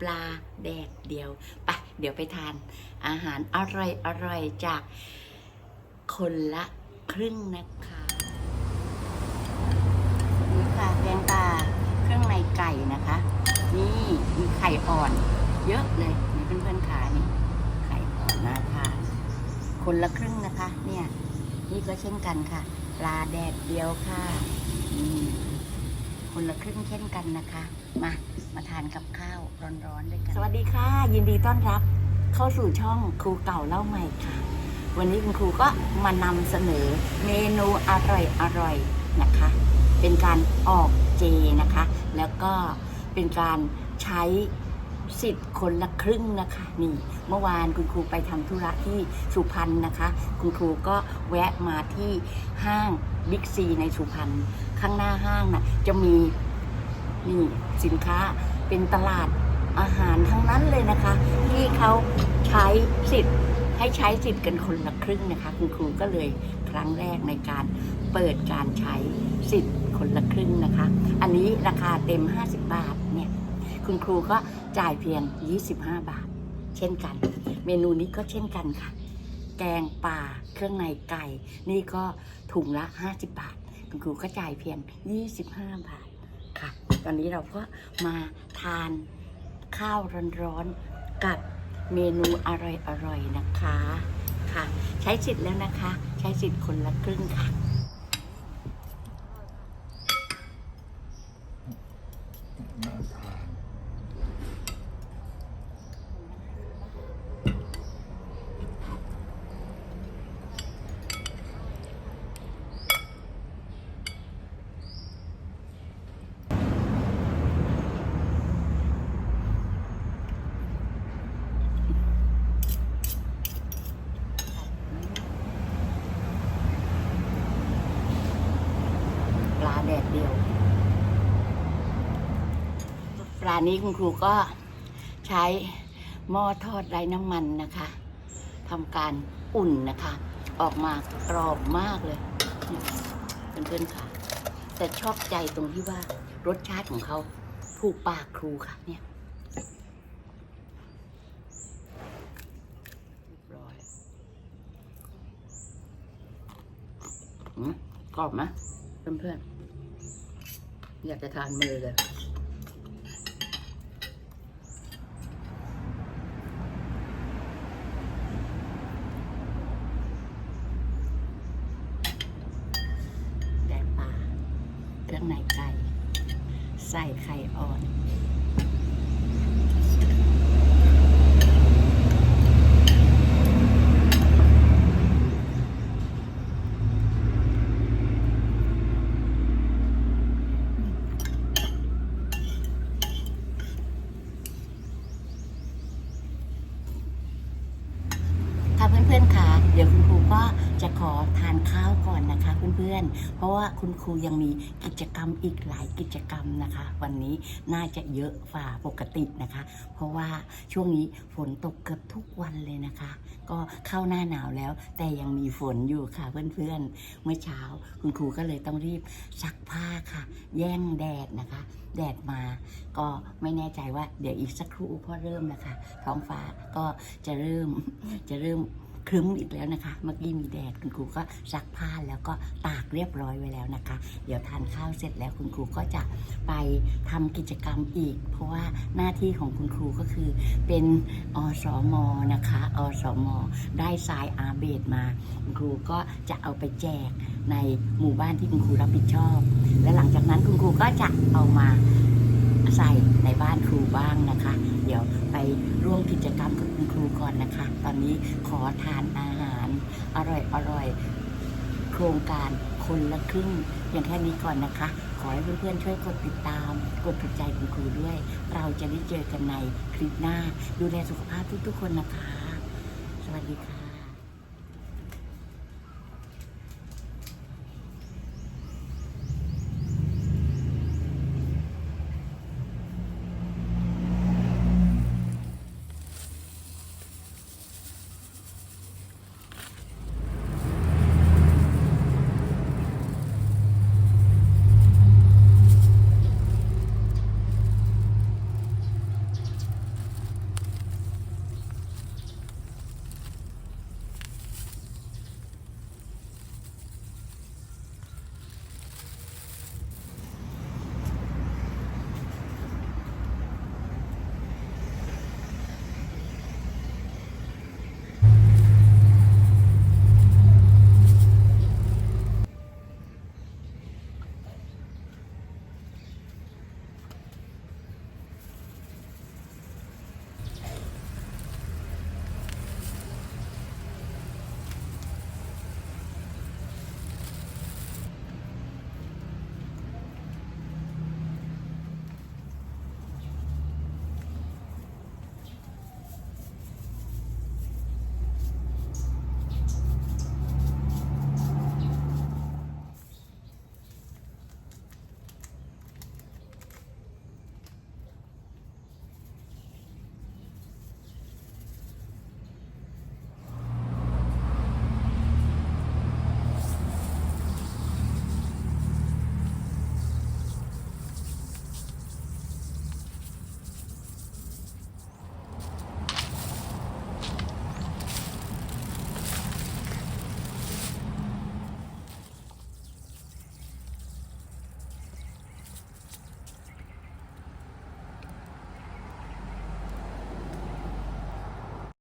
ปลาแดดเดียวไปเดี๋ยวไปทานอาหารอร่อยอร่อยจากคนละครึ่งนะคะนี่ค่ะแกงปลาเครื่องในไก่นะคะ นี่มีไข่อ่อนเยอะเลยนี่เพื่อนๆขานี่ไข่อ่อนนาทานคนละครึ่งนะคะ เนี่ย นี่ก็เช่นกันค่ะ ปลาแดดเดียวค่ะนี่ คนละครึ่งเช่นกันนะคะ มา มาทานกับข้าวร้อนๆด้วยกัน สวัสดีค่ะ ยินดีต้อนรับเข้าสู่ช่องครูเก่าเล่าใหม่ค่ะ วันนี้คุณครูก็มานำเสนอเมนูอร่อยอร่อยๆนะคะ เป็นการออกเจนะคะ แล้วก็เป็นการใช้ สิทธิ์คนละครึ่งนะคะนี่เมื่อวานคุณครูไปทำธุระที่สุพรรณนะคะ คุณครูก็แวะมาที่ห้างบิ๊กซีในสุพรรณข้างหน้าห้างน่ะจะมีนี่สินค้าเป็นตลาดอาหารทั้งนั้นเลยนะคะ ที่เขาใช้สิทธิ์ให้ใช้สิทธิ์กันคนละครึ่งนะคะ คุณครูก็เลยครั้งแรกในการเปิดการใช้สิทธิ์คนละครึ่งนะคะ อันนี้ราคาเต็ม 50 บาทเนี่ย คุณครูก็จ่ายเพียง 25 บาท เช่นกัน เมนูนี้ก็เช่นกันค่ะ แกงป่าเครื่องในไก่ นี่ก็ถุงละ 50 บาท คุณครูก็จ่ายเพียง 25 บาทค่ะ ตอนนี้เราก็มาทานข้าวร้อนๆกับเมนูอร่อยๆนะคะค่ะ ใช้สิทธิ์แล้วนะคะ ใช้สิทธิ์คนละครึ่งค่ะ น่าทาน ปลาแดดเดียว ปลานี้คุณครูก็ใช้หม้อทอดไร้น้ำมันนะคะทำการอุ่นนะคะ ออกมากรอบมากเลยเพื่อนๆค่ะ แต่ชอบใจตรงที่ว่ารสชาติของเขาถูกปากครูค่ะเนี่ยกรอบไหมเพื่อนๆ อยากจะทานมือเลย แกงปลาางในไก่ ใส่ไข่อ่อน ค่ะเพื่อนๆค่ะ เดี๋ยวคุณครูก็จะขอทานข้าวก่อนนะคะ เพื่อนๆ เพราะว่าคุณครูยังมีกิจกรรมอีกหลายกิจกรรมนะคะ วันนี้น่าจะเยอะฝ่าปกตินะคะ เพราะว่าช่วงนี้ฝนตกเกือบทุกวันเลยนะคะ ก็เข้าหน้าหนาวแล้ว แต่ยังมีฝนอยู่ค่ะเพื่อนๆ เมื่อเช้าคุณครูก็เลยต้องรีบซักผ้าค่ะ แย่งแดดนะคะ แดดมา ก็ไม่แน่ใจว่าเดี๋ยวอีกสักครู่พอเริ่มนะคะท้องฟ้าก็จะเริ่มจะเริ่ม ครึ้มอีกแล้วนะคะ เมื่อกี้มีแดดคุณครูก็ซักผ้าแล้วก็ตากเรียบร้อยไว้แล้วนะคะ เดี๋ยวทานข้าวเสร็จแล้วคุณครูก็จะไปทำกิจกรรมอีก เพราะว่าหน้าที่ของคุณครูก็คือเป็นอสมนะคะอสมได้ทรายอาเบดมา คุณครูก็จะเอาไปแจกในหมู่บ้านที่คุณครูรับผิดชอบ และหลังจากนั้นคุณครูก็จะเอามาใส่ในบ้านครูบ้างนะคะ เดี๋ยวไปร่วมกิจกรรมกับูก่อนนะคะ ตอนนี้ขอทานอาหาร อร่อยอร่อยโครงการคนละครึ่งอย่างแค่นี้ก่อนนะคะ ขอให้เพื่อนๆช่วยกดติดตาม กดถูกใจคุณครูด้วย เราจะได้เจอกันในคลิปหน้า ดูแลสุขภาพทุกๆคนนะคะ สวัสดีค่ะ